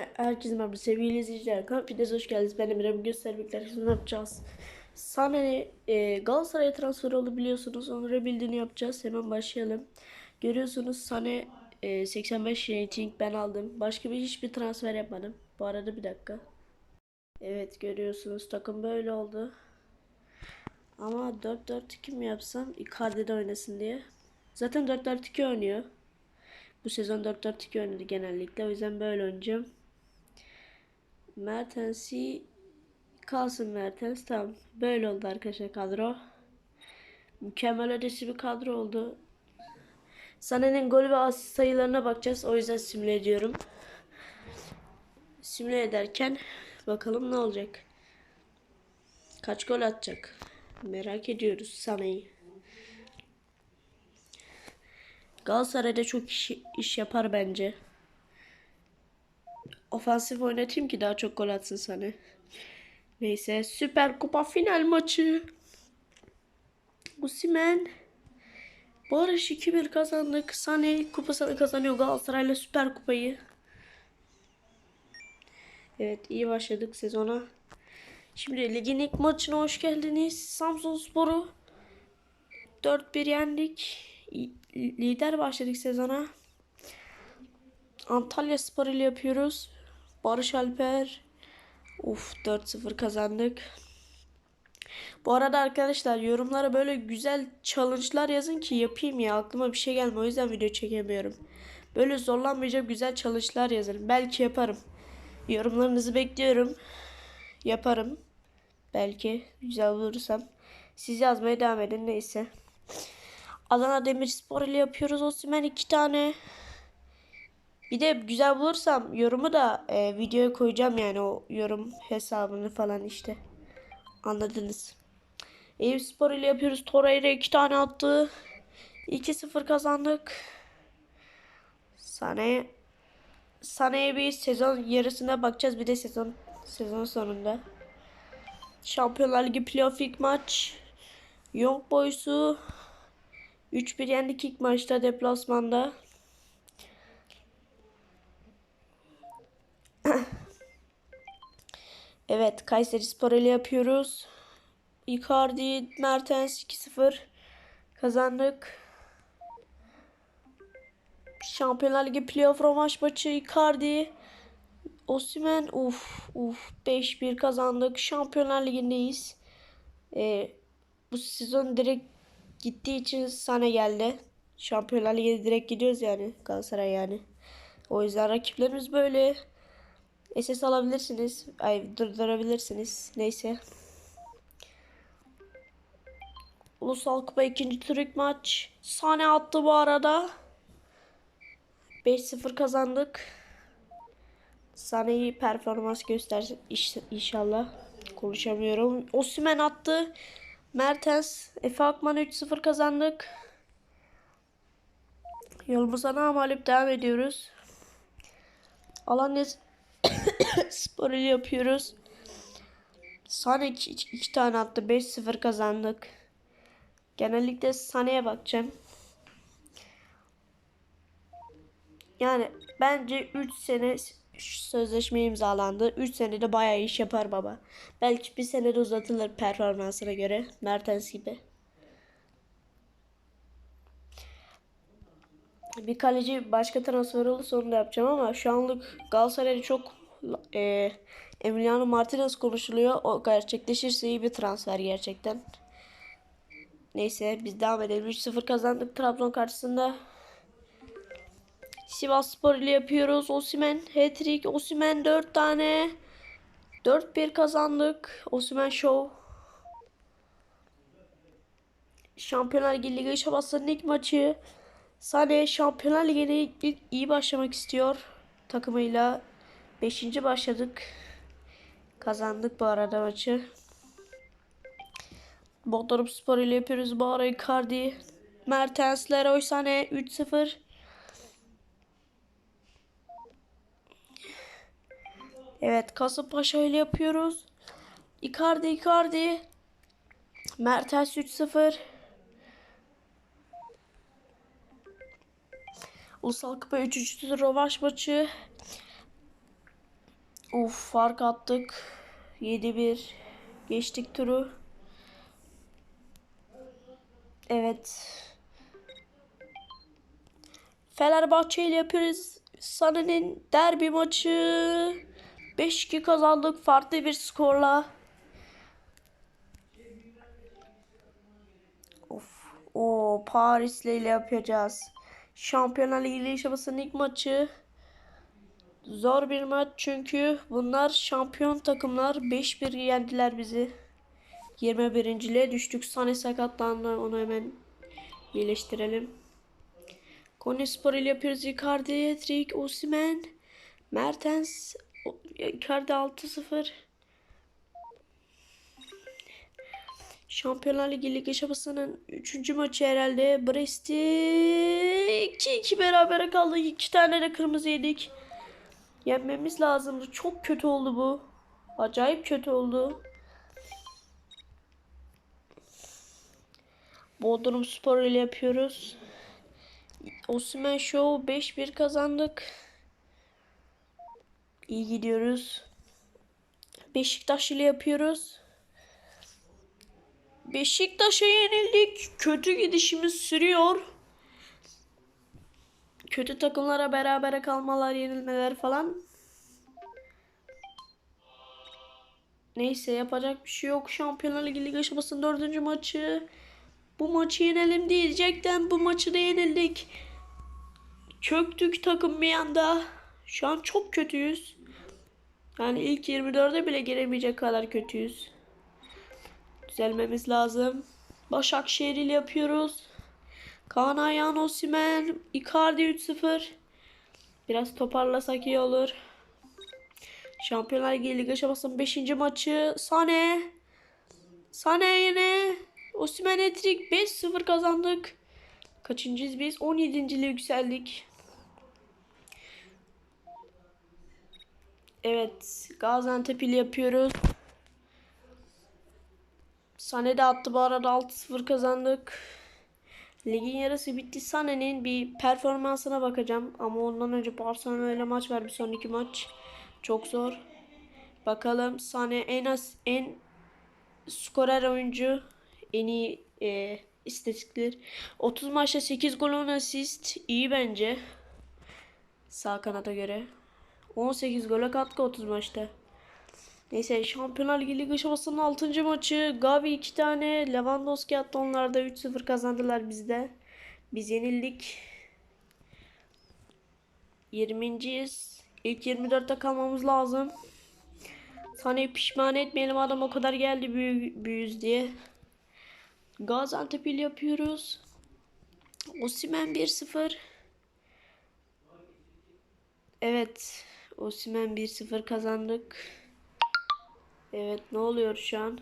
Herkese merhaba sevgili izleyiciler. Hepiniz hoş geldiniz. Ben Emre. Bugün sizlerle birlikte ne yapacağız? Sané e, Galatasaray'a transfer oldu biliyorsunuz. Onu bildiğini yapacağız. Hemen başlayalım. Görüyorsunuz Sané e, 85 rating ben aldım. Başka bir hiçbir transfer yapmadım. Bu arada bir dakika. Evet görüyorsunuz takım böyle oldu. Ama 4-4-2 mi yapsam Icardi'de oynasın diye. Zaten 4-4-2 oynuyor. Bu sezon 4-4-2 oynadı genellikle. O yüzden böyle oynayacağım. Mertens'i kalsın Mertens. Tamam. Böyle oldu arkadaşlar kadro. Mükemmel ötesi bir kadro oldu. Sané'nin gol ve asist sayılarına bakacağız. O yüzden simüle ediyorum. Simüle ederken bakalım ne olacak. Kaç gol atacak? Merak ediyoruz Sané'yi. Galatasaray'da çok iş, iş yapar bence. Ofansif oynatayım ki daha çok gol atsın sana. Neyse Süper Kupa final maçı. Osimhen. Barış 2-1 kazandık. Sane kupasını kazanıyor Galatasaray'la Süper Kupayı. Evet iyi başladık sezona. Şimdi ligin ilk maçına hoş geldiniz. Samsun Sporu 4-1 yendik. Lider başladık sezona. Antalya Spor ile yapıyoruz. Barış Alper. Uf 4-0 kazandık. Bu arada arkadaşlar yorumlara böyle güzel challenge'lar yazın ki yapayım ya. Aklıma bir şey gelmiyor. O yüzden video çekemiyorum. Böyle zorlanmayacak güzel challenge'lar yazın. Belki yaparım. Yorumlarınızı bekliyorum. Yaparım. Belki güzel bulursam. Siz yazmaya devam edin neyse. Adana Demirspor ile yapıyoruz Osimhen iki tane. Bir de güzel bulursam yorumu da e, videoya koyacağım yani o yorum hesabını falan işte. Anladınız. Eyüp Spor ile yapıyoruz. Torreira iki tane attı. 2-0 kazandık. Sane'ye Sane'ye bir sezon yarısına bakacağız. Bir de sezon sezon sonunda. Şampiyonlar Ligi playoff ilk maç. Young Boys'u 3-1 yendik ilk maçta deplasmanda. evet Kayseri Spor ile yapıyoruz. Icardi, Mertens 2-0 kazandık. Şampiyonlar Ligi playoff rövanş maçı Icardi. Osimhen uf uf 5-1 kazandık. Şampiyonlar Ligi'ndeyiz. Ee, bu sezon direkt gittiği için sana geldi. Şampiyonlar Ligi'ne direkt gidiyoruz yani Galatasaray yani. O yüzden rakiplerimiz böyle. SS alabilirsiniz. Ay durdurabilirsiniz. Neyse. Ulusal Kupa ikinci Türk maç. Sane attı bu arada. 5-0 kazandık. Sane'yi performans göstersin inşallah. Konuşamıyorum. Osimhen attı. Mertens, Efe Akman 3-0 kazandık. Yolumuza namalip devam ediyoruz. Alanya Spor ile yapıyoruz. Sane 2, 2 tane attı. 5-0 kazandık. Genellikle Sane'ye bakacağım. Yani bence 3 sene sözleşme imzalandı. 3 senede bayağı iş yapar baba. Belki bir senede uzatılır performansına göre. Mertens gibi. Bir kaleci başka transfer olursa onu da yapacağım ama şu anlık Galatasaray'da çok e, Emiliano Martinez konuşuluyor. O gerçekleşirse iyi bir transfer gerçekten. Neyse biz devam edelim. 3-0 kazandık Trabzon karşısında. Sivas Spor ile yapıyoruz. Osimen hat-trick. Osimen 4 tane. 4-1 kazandık. Osimen Show. Şampiyonlar Ligi Liga Şabası'nın ilk maçı. Sane Şampiyonlar Ligi'ne iyi başlamak istiyor. Takımıyla 5. başladık. Kazandık bu arada maçı. Bodrum Spor ile yapıyoruz. Bağra Icardi. Mertens, Leroy Sané 3-0. Evet Kasımpaşa ile yapıyoruz. Icardi Icardi. Mertens 3-0. Ulusal Kupa 3. rövanş maçı. Uf fark attık. 7-1. Geçtik turu. Evet. Fenerbahçe ile yapıyoruz. Sana'nın derbi maçı. 5-2 kazandık farklı bir skorla. Of. O Paris'le ile yapacağız. Şampiyonlar Ligi yaşamasının ilk maçı. Zor bir maç çünkü bunlar şampiyon takımlar. 5-1 yendiler bizi. 21. düştük. Sane sakatlandı. Onu hemen iyileştirelim. Konyaspor ile yapıyoruz. Icardi, Trik, Osimhen, Mertens, Icardi 6-0. Şampiyonlar Ligi Lig Şapası'nın 3. maçı herhalde. Brest'i 2-2 berabere kaldık. 2 tane de kırmızı yedik. Yenmemiz lazımdı. Çok kötü oldu bu. Acayip kötü oldu. Bodrum Spor ile yapıyoruz. Osimhen Show 5-1 kazandık. İyi gidiyoruz. Beşiktaş ile yapıyoruz. Beşiktaş'a yenildik. Kötü gidişimiz sürüyor. Kötü takımlara berabere kalmalar, yenilmeler falan. Neyse yapacak bir şey yok. Şampiyonlar Ligi Lig aşamasının dördüncü maçı. Bu maçı yenelim diyecekten bu maçı da yenildik. Çöktük takım bir anda. Şu an çok kötüyüz. Yani ilk 24'e bile giremeyecek kadar kötüyüz. Düzelmemiz lazım. Başakşehir ile yapıyoruz. Kaan Ayhan Osimhen, Icardi 3-0. Biraz toparlasak iyi olur. Şampiyonlar Ligi Lig aşamasının 5. maçı. Sane. Sane yine. Osimhen etrik 5-0 kazandık. Kaçıncıyız biz? 17. yükseldik. Evet. Gaziantep ile yapıyoruz. Sane de attı bu arada 6-0 kazandık. Ligin yarısı bitti. Sane'nin bir performansına bakacağım. Ama ondan önce Barcelona ile maç var bir sonraki maç. Çok zor. Bakalım Sane en az en skorer oyuncu en iyi e, istatistikler. 30 maçta 8 gol 10 asist. iyi bence. Sağ kanata göre. 18 gole katkı 30 maçta. Neyse Şampiyonlar Ligi lig aşamasının 6. maçı. Gavi 2 tane. Lewandowski attı onlar da 3-0 kazandılar bizde. Biz yenildik. 20.yiz. İlk 24'te kalmamız lazım. Sane'yi pişman etmeyelim adam o kadar geldi büyü, büyüz diye. Gaziantep ile yapıyoruz. Osimhen 1-0. Evet. Osimhen 1-0 kazandık. Evet ne oluyor şu an?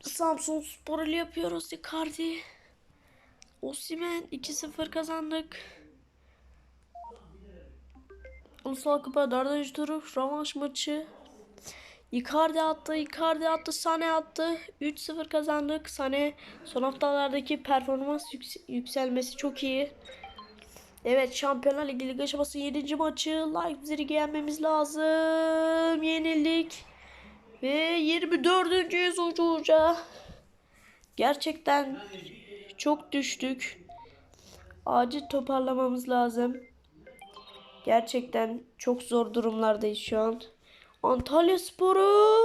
Samsun Spor ile yapıyoruz Icardi. Osimhen 2-0 kazandık. Ulusal Kupa 4. turu rövanş maçı. Icardi attı, Icardi attı, Sane attı. 3-0 kazandık. Sane son haftalardaki performans yüks- yükselmesi çok iyi. Evet Şampiyonlar Ligi Lig aşaması 7. maçı. Leipzig'i yenmemiz lazım. Yenildik. Ve 24. ucuca. Gerçekten çok düştük. Acil toparlamamız lazım. Gerçekten çok zor durumlardayız şu an. Antalya Sporu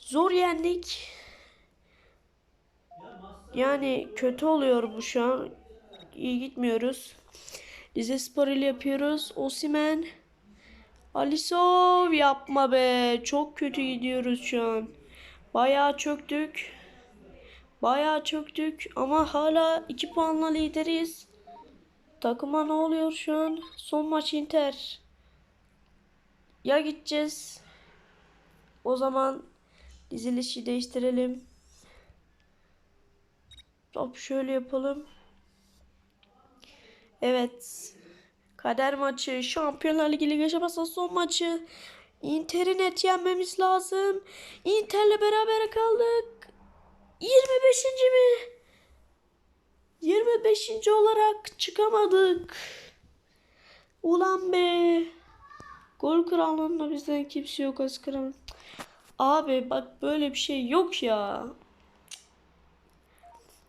zor yendik. Yani kötü oluyor bu şu an. İyi gitmiyoruz. Rize Spor ile yapıyoruz. Osimen. Alisov yapma be. Çok kötü gidiyoruz şu an. Bayağı çöktük. Bayağı çöktük ama hala 2 puanla lideriz. Takıma ne oluyor şu an? Son maç Inter. Ya gideceğiz. O zaman dizilişi değiştirelim. Hop şöyle yapalım. Evet. Kader maçı. Şampiyonlar Ligi Lig aşaması son maçı. Inter'i net yenmemiz lazım. Inter'le beraber kaldık. 25. mi? 25. olarak çıkamadık. Ulan be. Gol krallığında bizden kimse yok az. Abi bak böyle bir şey yok ya.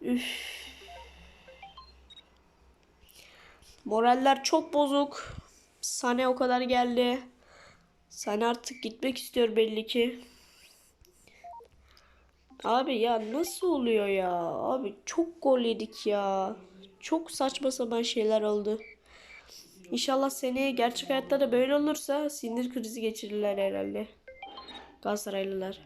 Üf. Moraller çok bozuk. Sane o kadar geldi. Sane artık gitmek istiyor belli ki. Abi ya nasıl oluyor ya? Abi çok gol yedik ya. Çok saçma sapan şeyler oldu. İnşallah seneye gerçek hayatta da böyle olursa sinir krizi geçirirler herhalde. Galatasaraylılar.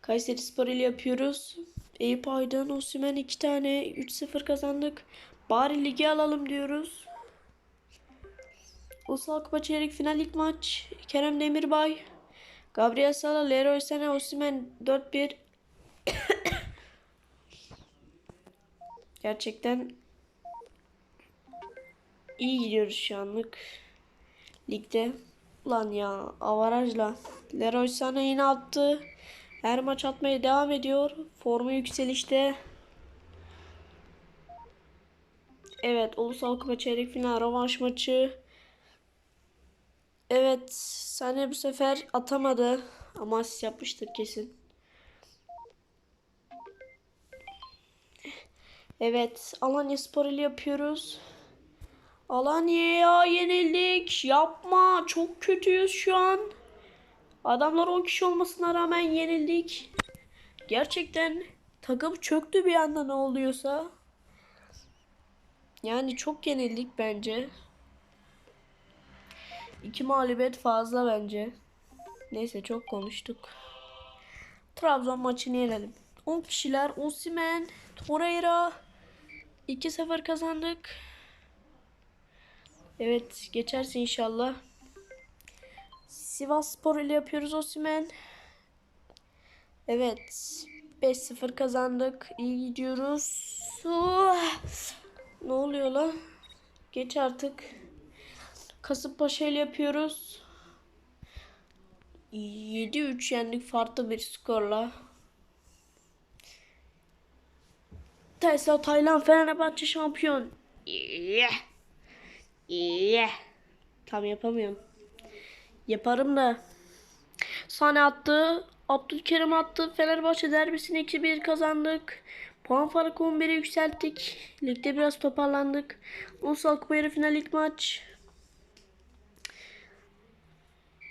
Kayseri Spor ile yapıyoruz. Eyüp Aydın, Osimhen iki tane 3-0 kazandık. Bari ligi alalım diyoruz. Ulusal Kupa çeyrek final ilk maç. Kerem Demirbay. Gabriel Sala, Leroy Sané, Osimhen 4-1. Gerçekten iyi gidiyoruz şu anlık. Ligde. Ulan ya avarajla. Leroy Sané yine attı. Her maç atmaya devam ediyor. Formu yükselişte. Evet Ulusal Kupa çeyrek final rövanş maçı. Evet Sané bu sefer atamadı. Ama asist yapmıştır kesin. Evet Alanya Spor ile yapıyoruz. Alanya'ya yenildik. Yapma. Çok kötüyüz şu an. Adamlar 10 kişi olmasına rağmen yenildik. Gerçekten takım çöktü bir anda ne oluyorsa. Yani çok yenildik bence. İki mağlubiyet fazla bence. Neyse çok konuştuk. Trabzon maçını yenelim. 10 kişiler Osimhen, Torreira 2-0 kazandık. Evet geçerse inşallah. Sivas Spor ile yapıyoruz Osimhen. Evet 5-0 kazandık. İyi gidiyoruz. Oh! Ne oluyor lan? Geç artık. Kasımpaşa ile yapıyoruz. 7-3 yendik farklı bir skorla. Tesla Tayland Fenerbahçe şampiyon. Yeah. Yeah. Tam yapamıyorum. Yaparım da. Sane attı. Abdülkerim attı. Fenerbahçe derbisini 2-1 kazandık. Puan farkı 11'e yükselttik. Ligde biraz toparlandık. Ulusal Kupa yarı final ilk maç.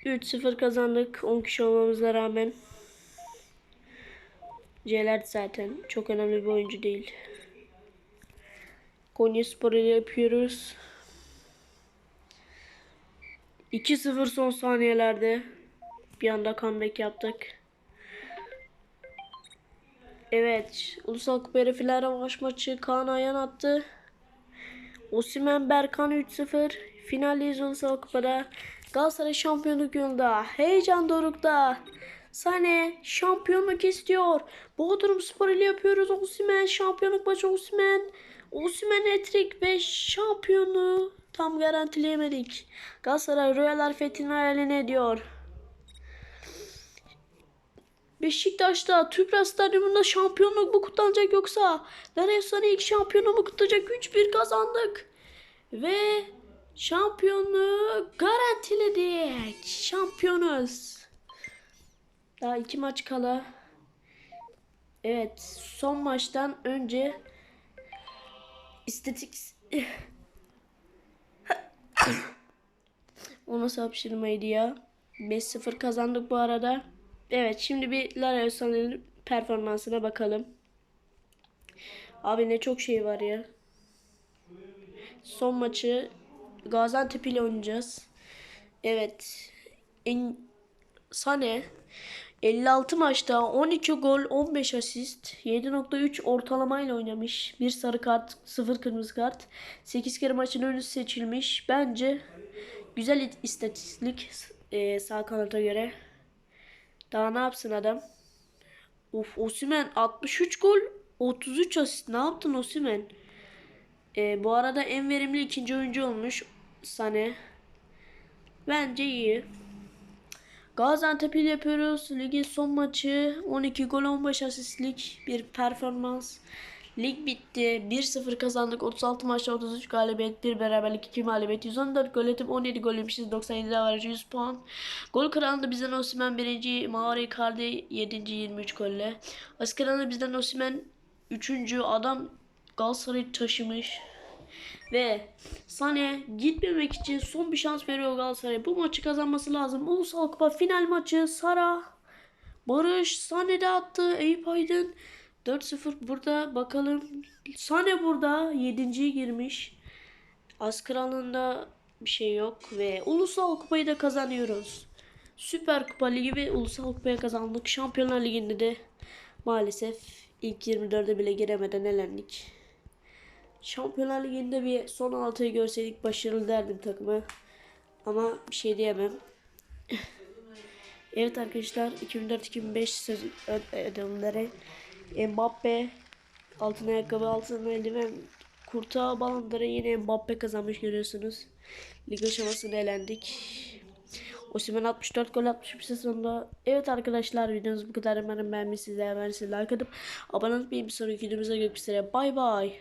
3-0 kazandık 10 kişi olmamıza rağmen. Celert zaten çok önemli bir oyuncu değil. Konya Spor ile yapıyoruz. 2-0 son saniyelerde bir anda comeback yaptık. Evet, Ulusal Kupa yarı final maçı Kaan Ayan attı. Osimhen Berkan 3-0. Finaldeyiz Ulusal Kupa'da. Galatasaray şampiyonluk yolunda. Heyecan dorukta. Sane şampiyonluk istiyor. Bodrum Spor ile yapıyoruz. Osimhen şampiyonluk maçı Osimhen. Osimhen hat-trick ve şampiyonluğu tam garantileyemedik. Galatasaray Royalar fethini hayalini ediyor. Beşiktaş'ta Tüpraş Stadyumunda şampiyonluk mu kutlanacak yoksa Darius'tan ilk şampiyonu mu kutlanacak? 3-1 kazandık. Ve şampiyonluğu garantiledik. Şampiyonuz. Daha iki maç kala. Evet son maçtan önce istatik o nasıl hapşırmaydı ya? 5-0 kazandık bu arada. Evet şimdi bir Lara Özsan'ın performansına bakalım. Abi ne çok şey var ya. Son maçı Gaziantep ile oynayacağız. Evet. En Sane 56 maçta 12 gol 15 asist 7.3 ortalamayla oynamış. Bir sarı kart 0 kırmızı kart. 8 kere maçın önü seçilmiş. Bence güzel istatistik e, sağ kanata göre. Daha ne yapsın adam? Of Osimhen 63 gol 33 asist. Ne yaptın Osimhen? Ee, bu arada en verimli ikinci oyuncu olmuş Sane. Bence iyi. Gaziantep ile yapıyoruz. Ligin son maçı 12 gol 15 asistlik bir performans. Lig bitti. 1-0 kazandık. 36 maçta 33 galibiyet, 1 beraberlik, 2 mağlubiyet. 114 gol atıp 17 gol yemişiz. 97 avarajı 100 puan. Gol kralında bizden Osimhen 1. Mauro Icardi 7. 23 golle. Asıl kralında bizden Osimhen 3. adam Galatasaray'ı taşımış. Ve Sane gitmemek için son bir şans veriyor Galatasaray. Bu maçı kazanması lazım. Ulusal Kupa final maçı Sara Barış Sane de attı. Eyüp Aydın 4-0 burada bakalım. Sane burada 7. girmiş. Az kralında bir şey yok ve Ulusal Kupayı da kazanıyoruz. Süper Kupa Ligi ve Ulusal Kupayı kazandık. Şampiyonlar Ligi'nde de maalesef ilk 24'e bile giremeden elendik. Şampiyonlar Ligi'nde bir son 6'yı görseydik başarılı derdim takımı. Ama bir şey diyemem. evet arkadaşlar 2004-2005 sezon ödevleri Mbappe altın ayakkabı altın eldiven kurtağı balonları yine Mbappe kazanmış görüyorsunuz. Lig aşamasında elendik. Osimhen 64 gol atmış bir sezonda. Evet arkadaşlar videomuz bu kadar. Umarım beğenmişsiniz. Eğer beğendiyseniz like atıp abone olmayı bir sonraki videomuza görüşmek üzere. Bay bay.